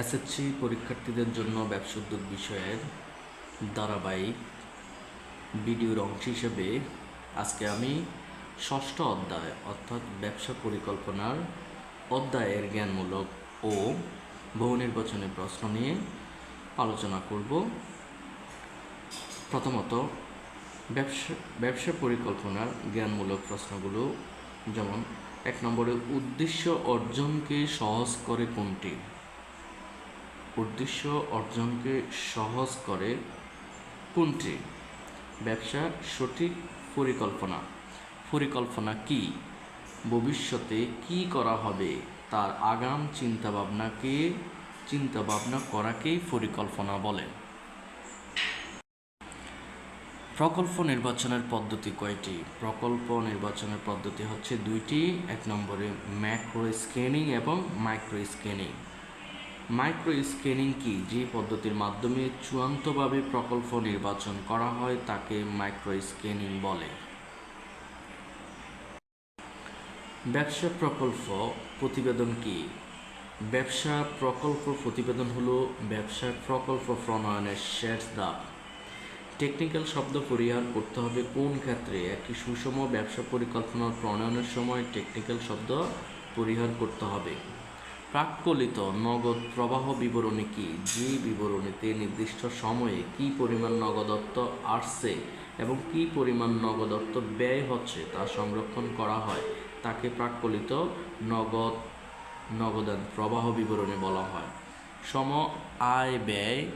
SSC পরীক্ষার্থীদের জন্য ব্যবসা উদ্যোগ বিষয়ের ধারাবাহিক ভিডিওর অংশ হিসেবে আজকে আমি ষষ্ঠ অধ্যায়, অর্থাৎ ব্যবসা পরিকল্পনার অধ্যায়ের জ্ঞানমূলক ও বহু নির্বাচনী প্রশ্ন নিয়ে আলোচনা করব। প্রথমত, ব্যবসা ব্যবসা পরিকল্পনার জ্ঞানমূলক প্রশ্নগুলো যেমন, এক নম্বরে, উদ্দেশ্য অর্জনকে সহজ করে কোনটি? উদ্দেশ্য অর্জনকে সহজ করে কোনটি? ব্যবসা সঠিক পরিকল্পনা। পরিকল্পনা কি? ভবিষ্যতে কি করা হবে? তার আগাম চিন্তাভাবনাকে চিন্তাভাবনা করাকেই পরিকল্পনা বলে। প্রকল্প নির্বাচনের পদ্ধতি কয়টি? প্রকল্প নির্বাচনের পদ্ধতি হচ্ছে দুইটি। এক নম্বরে ম্যাক্রো স্ক্যানিং এবং মাইক্রো স্ক্যানিং। মাইক্রো স্ক্যানিং কি? যে পদ্ধতির মাধ্যমে চূড়ান্তভাবে প্রকল্প নির্বাচন করা হয়, তাকে মাইক্রো স্ক্যানিং বলে। ব্যবসা প্রকল্প প্রতিবেদন কি? ব্যবসা প্রকল্প প্রতিবেদন হলো ব্যবসা প্রকল্প প্রণয়নের শেষ ধাপ। টেকনিক্যাল শব্দ পরিহার করতে হবে কোন ক্ষেত্রে? একটি সুষম ব্যবসা পরিকল্পনা প্রণয়নের সময় টেকনিক্যাল শব্দ পরিহার করতে হবে। প্রাক্কলিত নগদ প্রবাহ বিবরণী কি? যে বিবরণীতে নির্দিষ্ট সময়ে কি পরিমাণ নগদত্ব আসছে এবং কি পরিমাণ নগদত্ব ব্যয় হচ্ছে তা সংরক্ষণ করা হয়। তাকে প্রাক্কলিত নগদ, নগদান প্রবাহ বিবরণী বলা হয়। সম আয় ব্যয়,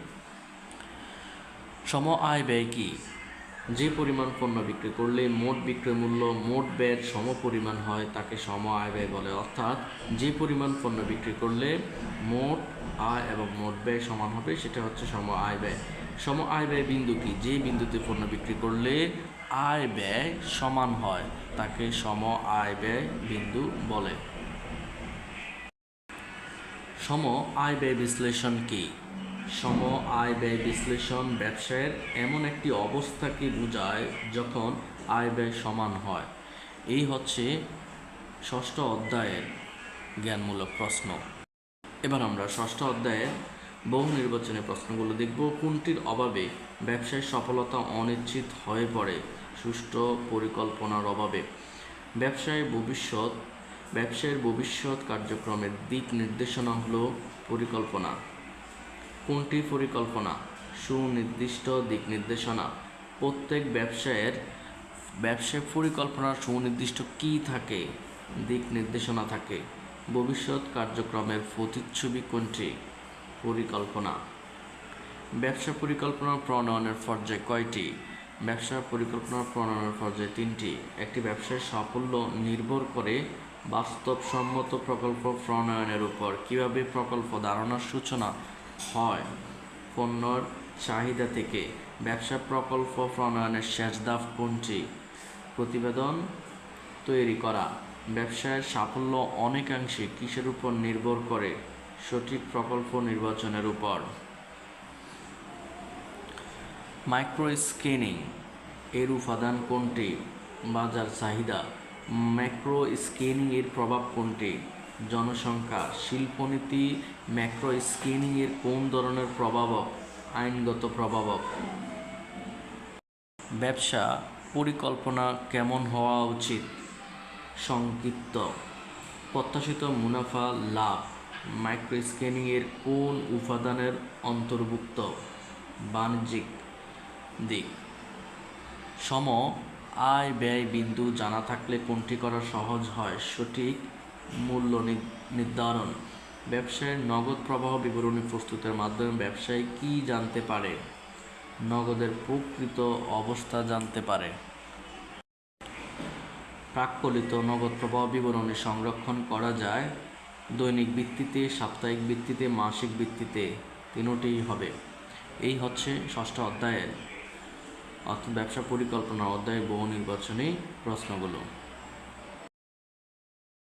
সম আয় ব্যয় কি? যে পরিমাণ পণ্য বিক্রি করলে মোট বিক্রয় মূল্য, মোট ব্যয়ের সম পরিমাণ হয়, তাকে সম আয় ব্যয় বলে। অর্থাৎ যে পরিমাণ পণ্য বিক্রি করলে মোট আয় এবং মোট ব্যয় সমান হবে, সেটা হচ্ছে সম আয় ব্যয়। সম আয় ব্যয় বিন্দু কি? যে বিন্দুতে পণ্য বিক্রি করলে আয় ব্যয় সমান হয়, তাকে সম আয় ব্যয় বিন্দু বলে। সম আয় ব্যয় বিশ্লেষণ কি? সম আয় ব্যয় বিশ্লেষণ ব্যবসায়ের এমন একটি অবস্থাকে বোঝায় যখন আয় ব্যয় সমান হয়? এই হচ্ছে ষষ্ঠ অধ্যায়ের জ্ঞানমূলক প্রশ্ন। এবার আমরা ষষ্ঠ অধ্যায়ের বহু নির্বাচনী প্রশ্নগুলো দেখব। কোনটির অভাবে ব্যবসায় সফলতা অনিশ্চিত হয়ে পড়ে? সুষ্ঠু পরিকল্পনার অভাবে। ব্যবসায় ভবিষ্যৎ, ব্যবসায়ের ভবিষ্যৎ কার্যক্রমের দিক নির্দেশনা হলো পরিকল্পনা। কোনটি পরিকল্পনা? সুনির্দিষ্ট দিক নির্দেশনা। প্রত্যেক ব্যবসায়ের, ব্যবসায় পরিকল্পনার সুনির্দিষ্ট কি থাকে? দিক নির্দেশনা থাকে। ভবিষ্যৎ কার্যক্রমের প্রতিচ্ছবি কোনটি? পরিকল্পনা। ব্যবসা পরিকল্পনা প্রণয়নের পর্যায় কয়টি? ব্যবসা পরিকল্পনা প্রণয়নের পর্যায়ে তিনটি। একটি ব্যবসার সাফল্য নির্ভর করে বাস্তবসম্মত প্রকল্প প্রণয়নের উপর। কীভাবে প্রকল্প ধারণার সূচনা হয়। পণ্যর চাহিদা থেকে ব্যবসা প্রকল্প প্রণয়নের শেষ ধাপ কোনটি প্রতিবেদন তৈরি করা। ব্যবসায়ের সাফল্য অনেকাংশে কিসের উপর নির্ভর করে? সঠিক প্রকল্প নির্বাচনের উপর। মাইক্রো স্ক্যানিং এর উপাদান কোনটি? বাজার চাহিদা। ম্যাক্রো স্ক্যানিং এর প্রভাব কোনটি? জনসংখ্যা, শিল্পনীতি ম্যাক্রো স্ক্যানিং এর কোন ধরনের প্রভাবক? আইনগত প্রভাবক। ব্যবসা পরিকল্পনা কেমন হওয়া উচিত? সংক্ষিপ্ত। প্রত্যাশিত মুনাফা, লাভ। মাইক্রো স্ক্যানিং এর কোন উপাদানের অন্তর্ভুক্ত? বাণিজ্যিক দিক। সম আয় ব্যয় বিন্দু জানা থাকলে কোনটি করা সহজ হয়? সঠিক মূল্য নির্ধারণ। ব্যবসায়ের নগদ প্রবাহ বিবরণী প্রস্তুতের মাধ্যমে ব্যবসায়ী কি জানতে পারে? নগদের প্রকৃত অবস্থা জানতে পারে। প্রাক্কলিত নগদ প্রবাহ বিবরণী সংরক্ষণ করা যায় দৈনিক ভিত্তিতে, সাপ্তাহিক ভিত্তিতে, মাসিক ভিত্তিতে। তিনোটিই হবে। এই হচ্ছে ষষ্ঠ অধ্যায়ের। অর্থাৎ ব্যবসা পরিকল্পনা অধ্যায়ের বহু নির্বাচনী প্রশ্নগুলো।